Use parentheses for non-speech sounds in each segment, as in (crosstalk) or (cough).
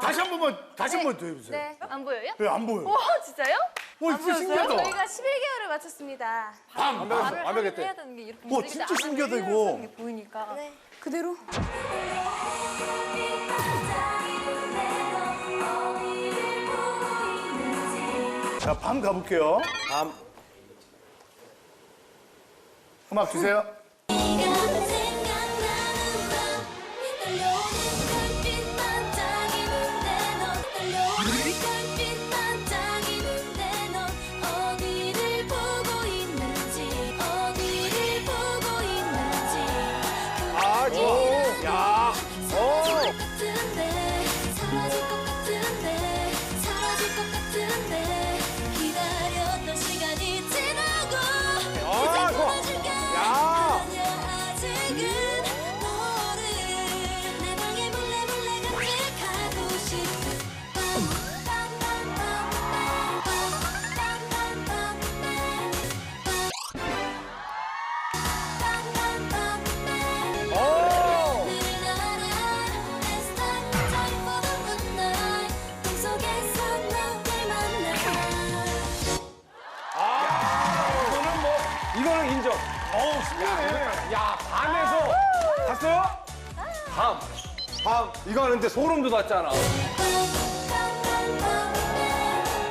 다시 한 번만 다시 한 번 더 해보세요. 네, 안 보여요? 왜 안 보여? 오, 진짜요? 어, 진짜 신기하다. 저희가 11개월을 맞췄습니다. 밤. 완벽했대. 해야 되는 게 이렇게 와, 움직이지 진짜 않아도 신기하다, 이거. 게 보이니까. 네. 그대로. 자, 밤 가볼게요. 밤. 음악 주세요. 뭐, 이거는 인정. 어우, 신기하네. 야, 밤에서. 봤어요? 밤. 밤. 이거 하는데 소름 돋았잖아.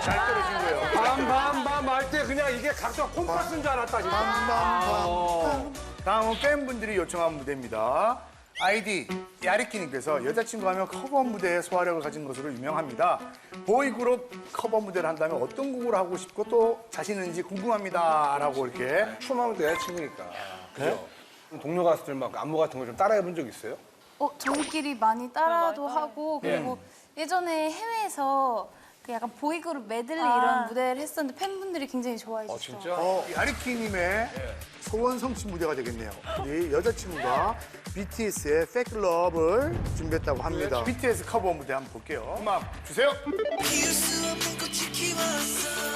잘 떨어진 거예요. 밤, 밤, 밤 할 때 그냥 이게 각자 콩팥인 줄 알았다, 진짜. 밤밤 밤. 다음은 팬분들이 요청한 무대입니다. 아이디 야리키님께서 여자친구 하면 커버 무대의 소화력을 가진 것으로 유명합니다. 보이그룹 커버 무대를 한다면 어떤 곡을 하고 싶고 또 자신 있는지 궁금합니다. 라고 이렇게. 춤하면 내 친구니까. 그죠? 동료 가수들 막 안무 같은 거좀 따라해 본 적 있어요? 어, 저희끼리 많이 따라도 하고 그리고 예전에 해외에서 그 약간 보이그룹 메들리 이런 무대를 했었는데 팬분들이 굉장히 좋아해 어, 주셨어요. 진짜? 어, 야리키님의 소원 성취 무대가 되겠네요. 우리 여자친구가 BTS의 Fake Love를 준비했다고 합니다. BTS 커버 무대 한번 볼게요. 음악 주세요. 피울 수 없는 꽃이 키웠어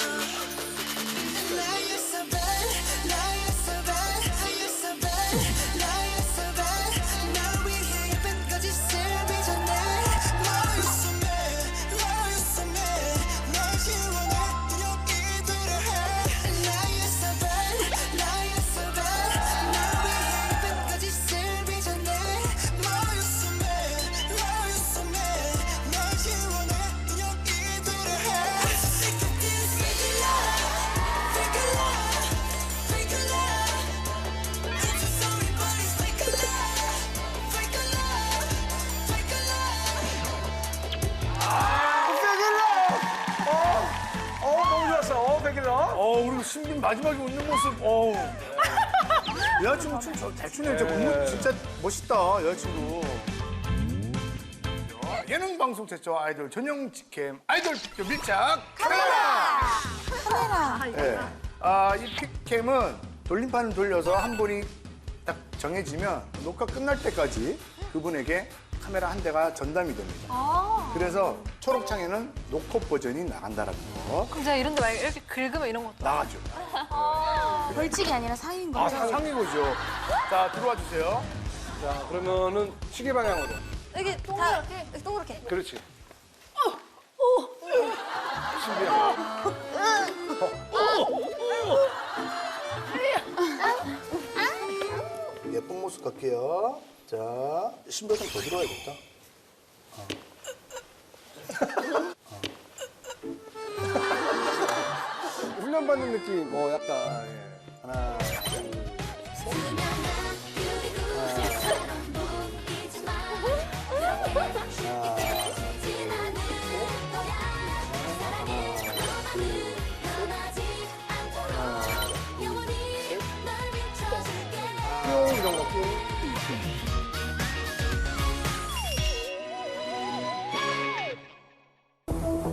마지막에 웃는 모습, 어우. (laughs) 여자친구 춤 저- 잘 추네. 진짜, 공부 진짜 멋있다, 여자친구. 예능 방송 최초 아이돌 전용 직캠 아이돌 픽 밀착 카메라! 카메라! 네. 아, 이 픽캠은 돌림판을 돌려서 한 분이 딱 정해지면 녹화 끝날 때까지 그분에게 카메라 한 대가 전담이 됩니다. 그래서 초록창에는 녹화 버전이 나간다라는 거 그럼 제가 이런 데 말고 이렇게 긁으면 이런 것도. 나가죠. 벌칙이 아니라 상인 아, 거죠. 상상인 거죠. 자, 들어와 주세요. 자, 그러면은 시계 방향으로. 이게 동그랗게 동그랗게. 그렇지. 예쁜 모습 갈게요. 자, 신발 좀 더 들어야겠다. 훈련 받는 느낌, 뭐 약간. 예. 하나.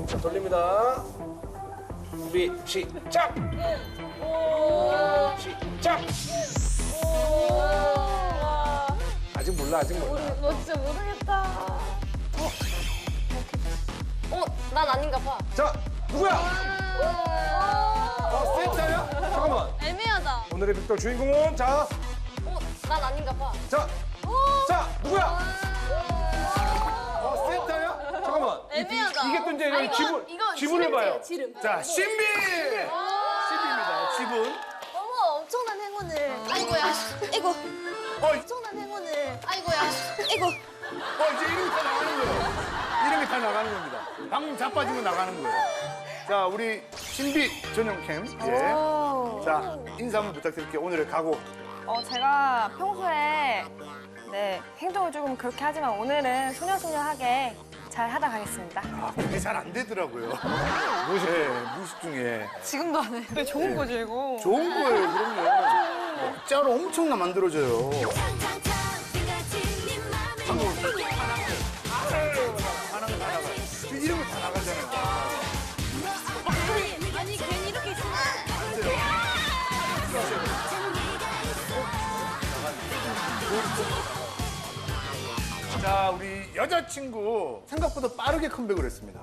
자, 돌립니다. 시작! 시작! 몰라, 아직 몰라. 너 진짜 모르겠다. 어? 어? 난 아닌가 봐. 자, 누구야? 어, 센터야? 잠깐만. 애매하다. 오늘의 빅돌 주인공은 자, 어? 난 아닌가 봐. 자, 자, 누구야? 어, 센터야? 잠깐만. 이게 또 이제 여기 지분, 이거 지분을 봐요. 지름. 자, 신비! 신비입니다. 지분. 어머 엄청난 행운을. 아이고야. 아이고 어, 이- 엄청난 행운을. 아이고 어, 이제 이름이 다 나가는 거예요. 이름이 다 나가는 겁니다. 방금 자빠지고 나가는 거예요. 자, 우리 신비 전용 캠. 예. 자, 인사 한번 부탁드릴게요. 오늘의 각오. 어, 제가 평소에 네, 행동을 조금 그렇게 하지만 오늘은 소녀소녀하게 잘 하다 가겠습니다. 아, 그게 잘 안 되더라고요. 무식. 예, 무식 중에. 지금도 안 해. 근데 좋은 거지, 이거. 좋은 거예요, 그럼요. 짤을 엄청 나 만들어줘요. 자, 우리 여자친구 생각보다 빠르게 컴백을 했습니다.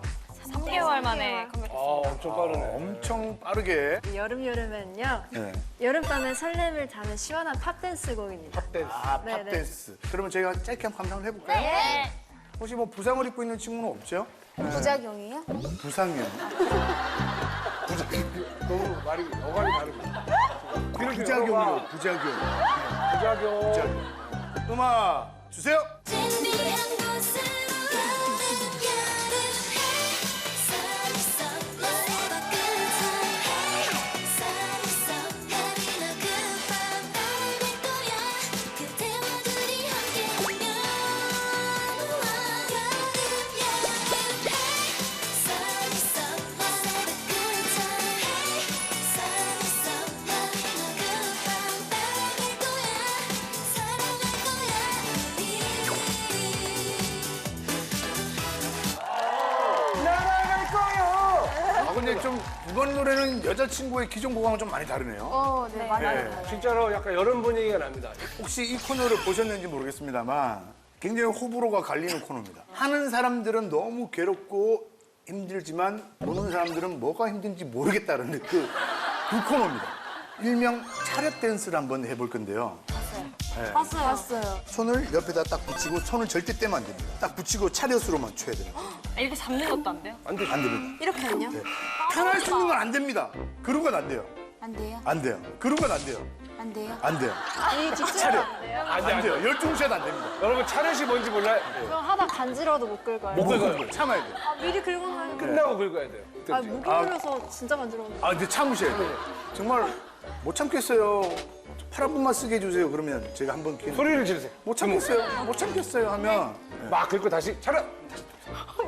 3개월 만에 컴백. 아, 엄청 빠르네. 엄청 빠르게. 여름 여름엔요. 네. 여름밤에 설렘을 담은 시원한 팝댄스 곡입니다. 댄스. 아, 네, 네. 팝댄스. 그러면 저희가 짧게 한번 감상을 해볼까요? 네. 혹시 뭐 부상을 입고 있는 친구는 없죠? 부작용이요? 부상이요. 너무 말이, 어감이 다르다. 부작용이요, 부작용. 부작용. 부작용. 음악 주세요. 근데 좀 이번 노래는 여자친구의 기존 곡하고 좀 많이 다르네요. 어, 네, 많이 네. 알아요. 진짜로 약간 여름 분위기가 납니다. 혹시 이 코너를 보셨는지 모르겠습니다만 굉장히 호불호가 갈리는 코너입니다. 하는 사람들은 너무 괴롭고 힘들지만 보는 사람들은 뭐가 힘든지 모르겠다는 그, 그 코너입니다. 일명 차렷 댄스를 한번 해볼 건데요. 봤어요. 봤어요. 손을 옆에다 딱 붙이고 손을 절대 떼면 안 됩니다. 딱 붙이고 차렷으로만 쳐야 됩니다. 아, 이렇게 잡는 것도 안 돼요? 안 됩니다. 이렇게는요? 네. 편할 수 있는 건 안 됩니다. 그런 건 안 돼요. 안 돼요? 안 돼요. 그런 건 안 돼요. 안 돼요? 안 돼요. 이 차렷. 안 돼, 안안 돼요. 돼. 열중샷 안 됩니다. 여러분, 차렷이 뭔지 몰라요? 그럼 하다 간지러워도 못 긁어요. 못 긁어요. 참아야 돼요. 아, 미리 긁고 나요. 끝나고 긁어야 돼요. 아, 목이 아. 물려서 진짜 간지러운데. 아, 근데 참으셔야 돼요. 정말 못 참겠어요. 팔 한 번만 쓰게 해주세요. 그러면 제가 한 번 기회. 소리를 지르세요. 못 참겠어요. 못 참겠어요 하면 막 긁고 다시 차렷.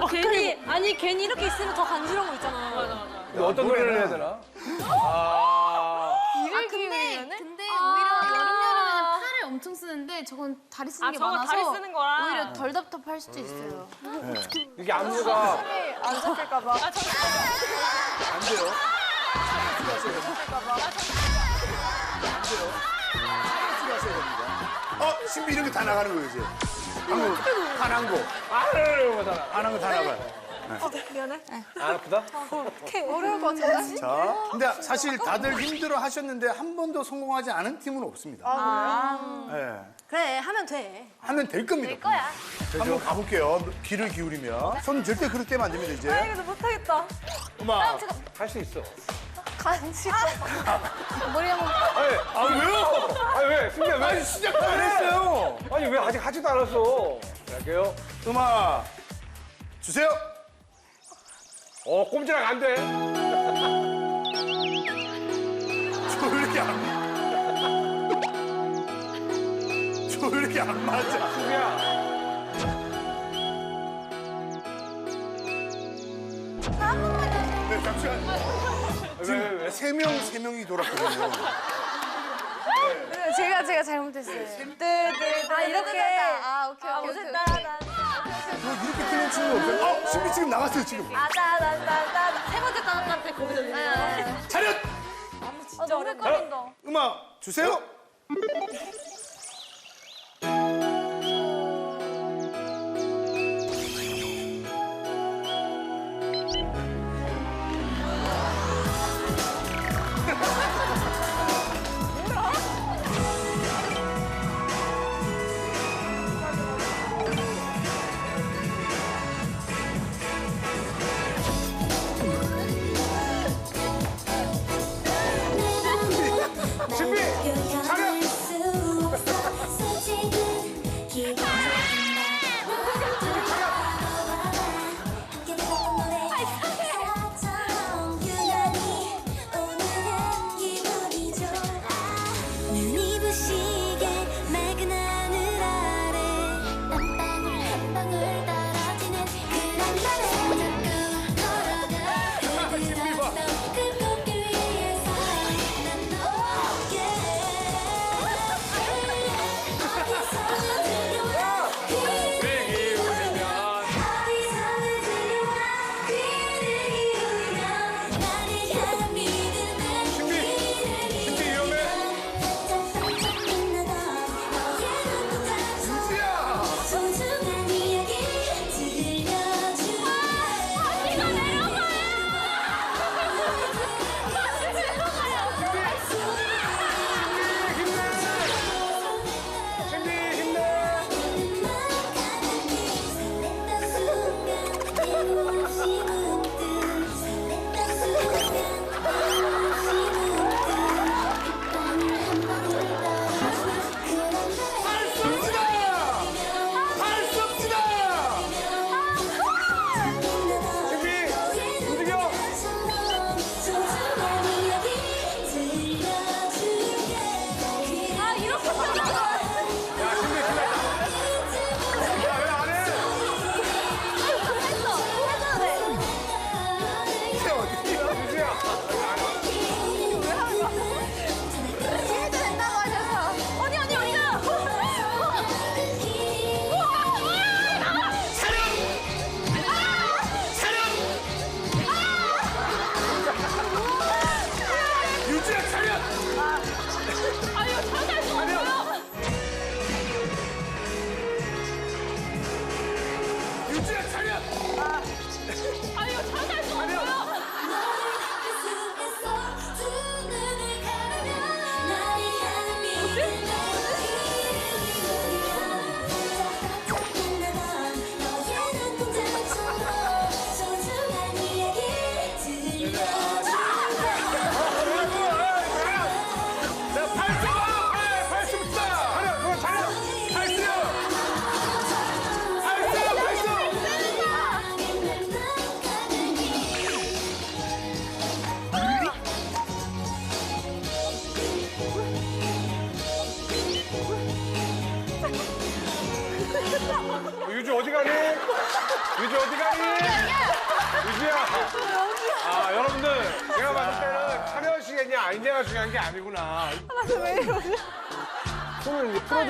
괜히 아니 괜히 이렇게 있으면 더 간지러운 거 있잖아. 근데 어떤 노래를 해야 되나? 아. 아, 근데, 근데 오히려 여름 여름에는 팔을 엄청 쓰는데 저건 다리 쓰는 아, 게 저건 많아서 다리 쓰는 거라. 오히려 덜 답답할 수도 있어요. (laughs) 이게 안무가 안 잡힐까봐. 안 돼요. 하셔야 됩니다. 어, 신비 이런 게 다 나가는 거예요, 이제. 화난 거. 아르르 거잖아. 화난 거다 나가요. 미안해. 안 아프다? 어려울 것 같은데? 자, 근데 사실 다들 힘들어 하셨는데 한 번도 성공하지 않은 팀은 없습니다. 아, 그래요? 그래 하면 돼. 하면 될 겁니다. 될 거야. 한번 가볼게요. 귀를 기울이면. 손 절대 그렇게 떼면 안 됩니다, 이제. 아, 이거 못하겠다. 음악. 할 수 있어. 간지러. 머리 한번 아니, 아, 왜요? 아니 왜? 승재 왜? 아니, 시작도 안 했어요. 아니 왜 아직 하지도 않았어? 할게요. 음악. 주세요. 어, 꼼지락 안 돼. 저왜 이렇게 안. 저왜 이렇게 안 맞아? 승재야. 네, 잠시만. 왜, 왜, 왜? 세 명, 세 명이 돌았거든요. 제가 제가 잘못했어요. 아 이렇게. 아 오케이 오케이 오케이. 저 이렇게 틀린 친구 없어요? 어, 신비 지금 나갔어요, 지금. 세 번째 단한테 거기서. 차렷! 진짜 어렵다. 음악 주세요.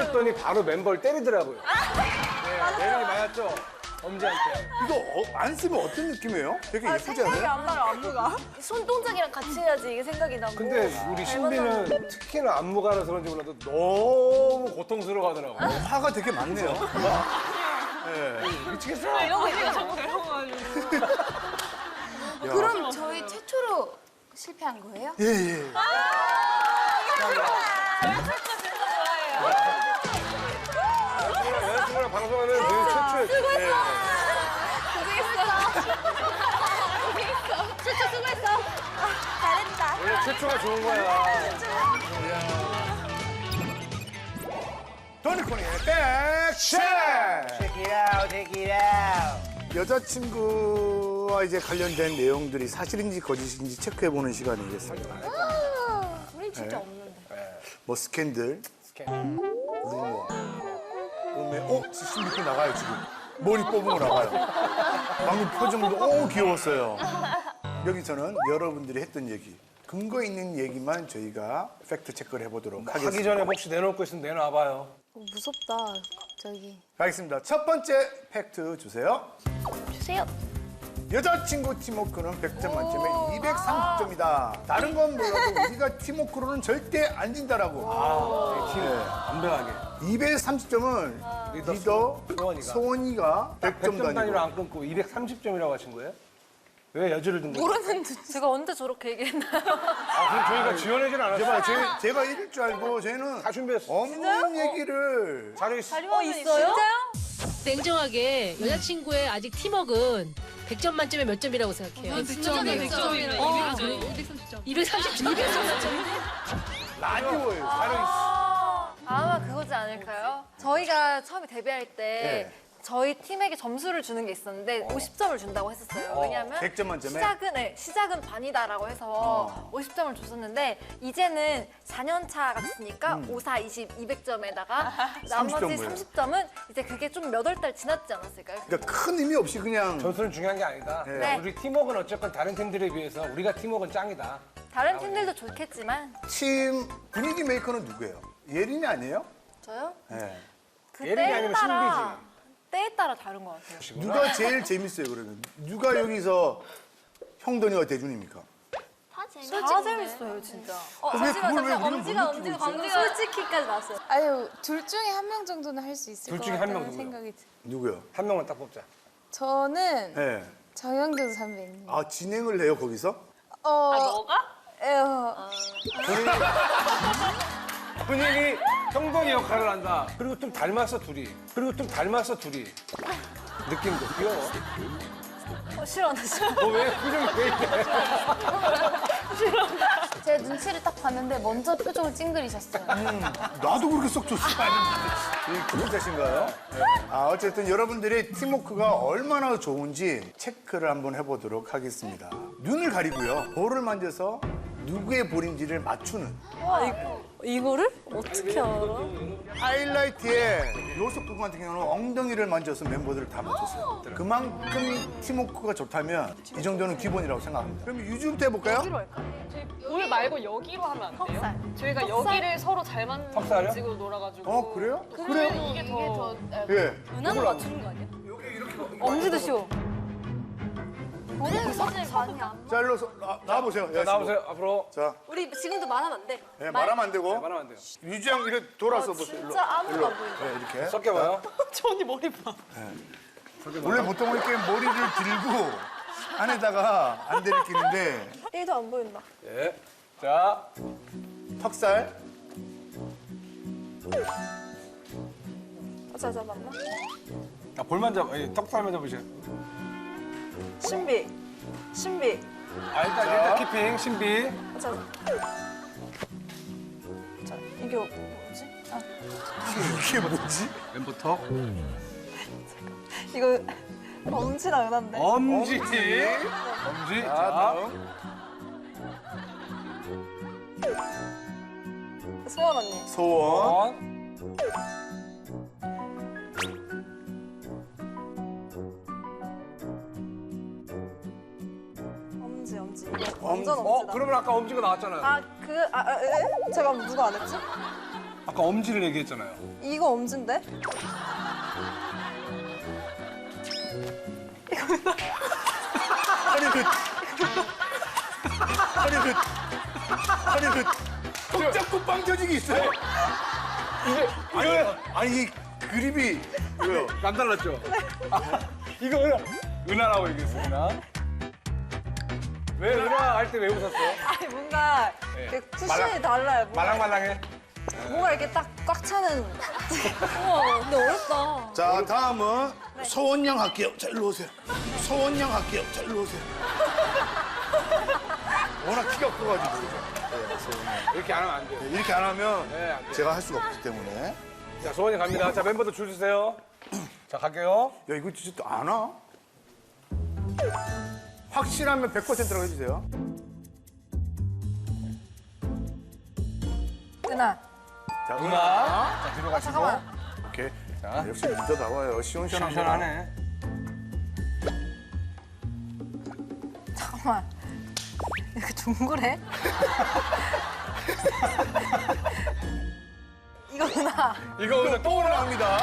풀어줬더니 바로 멤버를 때리더라고요. 네, 예능이 맞았죠? 엄지한테. 이거 어, 안 쓰면 어떤 느낌이에요? 되게 예쁘지 생각이 않아요? 안 나요, 안무가. 손동작이랑 같이 해야지 이게 생각이 나고. 근데 우리 신비는 특히나 안무가라서 그런지 몰라도 너무 고통스러워 하더라고. 화가 되게 많네요. 미치겠어. 이런 거 이거 자꾸 배워가지고. 그럼 저희 최초로 실패한 거예요? 예, 예. 방송하는 그 최초의. 진짜 수고했어. 잘했다. 원래 최초가 좋은 거야. 도니코니의 백체! 여자친구와 이제 관련된 내용들이 사실인지 거짓인지 체크해보는 시간이겠습니다. 우린 진짜 없는데. 뭐 스캔들, 루머, 그다 음에 어? 신비코 나가요 지금. 머리 뽑으고 나가요. 방금 표정도 오 귀여웠어요. 여기서는 여러분들이 했던 얘기, 근거 있는 얘기만 저희가 팩트 체크를 해보도록 하겠습니다. 하기 전에 혹시 내놓을 거 있으면 내놔봐요. 무섭다, 갑자기. 가겠습니다. 첫 번째 팩트 주세요. 주세요. 여자친구 팀워크는 100점 만점에 230점이다. 다른 건 몰라도 우리가 팀워크로는 절대 안 진다라고. 아, 팀 완벽하게. 230점은 리더 리더 소원이가. 소원이가 100점 100점 단위로 단위로. 안 끊고 230점이라고 하신 거예요? 왜 여지를 둔 거예요? 모르는데 제가 언제 저렇게 얘기했나요? 아, 그럼 저희가 지원하진 않았어요. 제가, 제, 제가 이길 줄 알고 저희는 다 준비했어. 없는 얘기를 자료 있어. 어 있어요? 냉정하게 여자친구의 아직 팀워크는 100점 만점에 몇 점이라고 생각해요? 100점에 100점이라고. 어, 230점. 230점. 200점 만점인데? 라디오예요. 자료 있어. 아마 그거지 않을까요? 저희가 처음에 데뷔할 때 네. 저희 팀에게 점수를 주는 게 있었는데 50점을 준다고 했었어요. 왜냐하면 100점 만점에? 시작은 네, 시작은 반이다라고 해서 50점을 줬었는데 이제는 4년 차 같으니까 5, 4, 20, 200점에다가 나머지 30점 30점은 이제 그게 좀 몇 월 달 지났지 않았을까요? 그러니까 큰 의미 없이 그냥 점수는 중요한 게 아니다. 네. 우리 팀워크는 어쨌건 다른 팀들에 비해서 우리가 팀워크는 짱이다. 다른 팀들도 좋겠지만 팀 분위기 메이커는 누구예요? 예린이 아니에요? 저요? 네. 그 예린이 때에 아니면 따라 때에 따라 다른 것 같아요. 누가 제일 재밌어요 그러면? 누가 여기서 형돈이와 대준입니까? 다 재밌어요 진짜. 어, 왜 잠시만 그걸 왜 잠시만 우리는 엄지가 못 엄지가 방금 솔직히까지 나왔어요. 아유, 둘 중에 한 명 정도는 할 수 있을 둘것 중에 같다는 누구요? 생각이 들 누구요? 한 명만 딱 뽑자. 저는 네. 정영준 선배님. 아 진행을 해요 거기서? 어, 너가? 에어, 본인이 형돈이 역할을 한다. 그리고 좀 닮았어 둘이. 그리고 좀 닮았어 둘이. 느낌도 귀여워. 어, 싫어 나 싫어. 너왜 표정이 왜 이래? 제 눈치를 딱 봤는데 먼저 표정을 찡그리셨어요. 나도 그렇게 쏙 좋지 않은데. 이 기분 탓인가요? 네. 아, 어쨌든 여러분들의 팀워크가 얼마나 좋은지 체크를 한번 해보도록 하겠습니다. 눈을 가리고요. 볼을 만져서 누구의 볼인지를 맞추는 이거를 어떻게 알아? 하이라이트의 요소 부분 같은 경우는 엉덩이를 만져서 멤버들을 다 맞췄어요. 그만큼 팀워크가 좋다면 이 정도는 기본이라고 생각합니다. 그럼 유주부터 해볼까요? 볼 말고 여기로 하면 안 돼요? 저희가 여기를 서로 잘 턱살이요? 만지고 놀아가지고. 어, 그래요? 그래요? 이게 더 예. 은하로 맞추는 거 아니야? 엄지도 쉬워. 우리는 사실 많이 안. 자, 일로 서- 나, 나와보세요. 자, 나와보세요 앞으로. 자, 우리 지금도 말하면 안 돼. 예, 말하면 안 되고. 말하면 안 돼요. 유지양 이렇게 돌아서 보세요. 일로. 진짜 아무도. 안 보인다. 네, 이렇게. 섞여봐요. (laughs) 저 언니 머리 봐. 원래 보통 이렇게 머리를 들고 안에다가 안대를 끼는데 1도 안 보인다. 예. 자, 턱살 자, 잠깐만. 아, 볼만 잡, 턱살만 잡으세요. 신비. 신비. 아, 일단, 일단 키핑, 신비. 자. 자, 이게 뭐지? 아, 이게 뭐지? 멤버 턱. 이거 엄지랑 은한데. 엄지. 엄지. 자, 자, 다음 소원 언니. 소원 원. 완전 어, 엄지다. 그러면 아까 엄지가 나왔잖아요. 아, 그, 아, 아, 에? 제가 누가 안 했지? 아까 엄지를 얘기했잖아요. 이거 엄지인데? 아니 그 아니 그 아니 그 턱잡고 빵 터지기 있어요. 이게 아니 아니 이 그립이 왜요? 안 달랐죠? 아, 이거 은하, 은하라고 얘기했어, 은하. 왜 은하 할때 왜 웃었어요? 아니, 뭔가 네. 그 쿠션이 말랑- 달라요. 뭔가, 말랑말랑해. 뭔가 이렇게 딱 꽉 차는. 우와, 근데 어렵다. 자 다음은 소원양 할게요. 자 일로 오세요. 소원양 할게요. 자 일로 오세요. 워낙 키가 커가지고 네, 소원양. 이렇게 안 하면 안 돼요. 이렇게 안 하면 네, 안 돼요. 제가 할 수가 없기 때문에 자, 소원이 갑니다. 자, 멤버들 줄 주세요. 자, 갈게요. 야 이거 진짜 또안 와? 확실하면 100%라고 해주세요. 은하. 자 은하. 자, 뒤로 가시고. 오케이. 자. 역시 리더 나와요. 시원시원한 거. 시원시원하네. 잠깐만. 이렇게 둥그래? (laughs) 이거 은하. 이거 은하 또 은하. 합니다.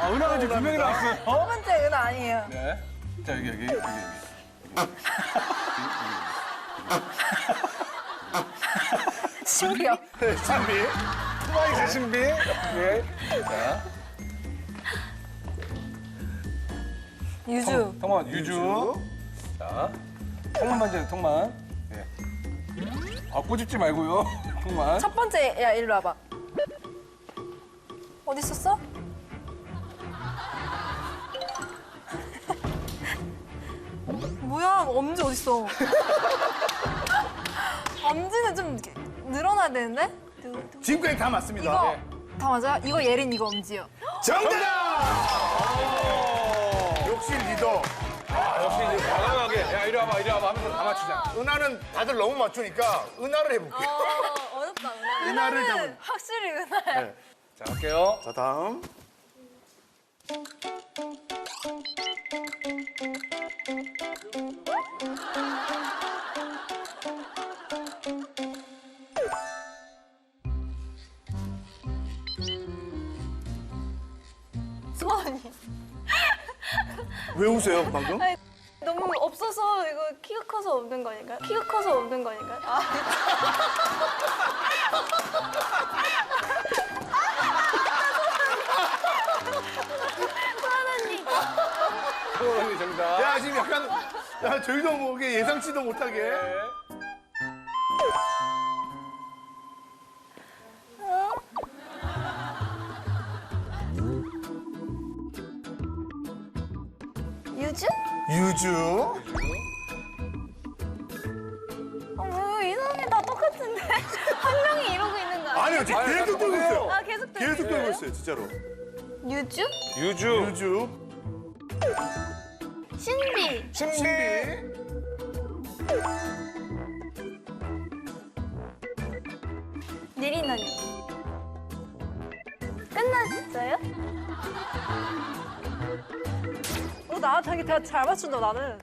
아, 은하가 지금 두 명이 나왔어요. 첫 번째 은하 아니에요. 네. 자, 여기, 여기, 여기. 여기. 신기요. 네, 준비. 투마이스 신비. 네. 자, 유주. 통만 유주. 자, 통만 만져요, 통만. 네. 아, 꼬집지 말고요. (laughs) 통만. 첫 번째, 야, 일로 와봐. 어디 있었어? 뭐야, 엄지 어딨어? (laughs) 엄지는 좀 이렇게 늘어나야 되는데? 지금까지 다 맞습니다. 이거 다 맞아요? 이거 예린 이거 엄지요. 정답! 역시 리더. 아, 역시 이제 과감하게. 야, 이리 와봐, 이리 와봐 하면서 다 맞추자. 은하는 다들 너무 맞추니까 은하를 해볼게요. 어렵다. 은하를 잡은. 확실히 은하야. 자, 갈게요. 자 다음. 수원이. 왜 우세요 방금? 너무 없어서 이거 키가 커서 없는 거니까? 키가 커서 없는 거니까? 아. (laughs) 소원 언니 정답. 야 지금 약간 야 저희도 모르게 예상치도 못하게. 네. 유주? 유주. 어, 뭐 이상해 다 똑같은데 (laughs) 한 명이 이러고 있는 거 아니야? 아니요 지금 아니, 계속 돌고 있어요. 아 계속 들리네. 계속 돌고 있어요 진짜로. 유주? 유주. 유주. 신비. 신비. 예린언니 끝났어요? 어, 나 되게 잘 맞춘다 나는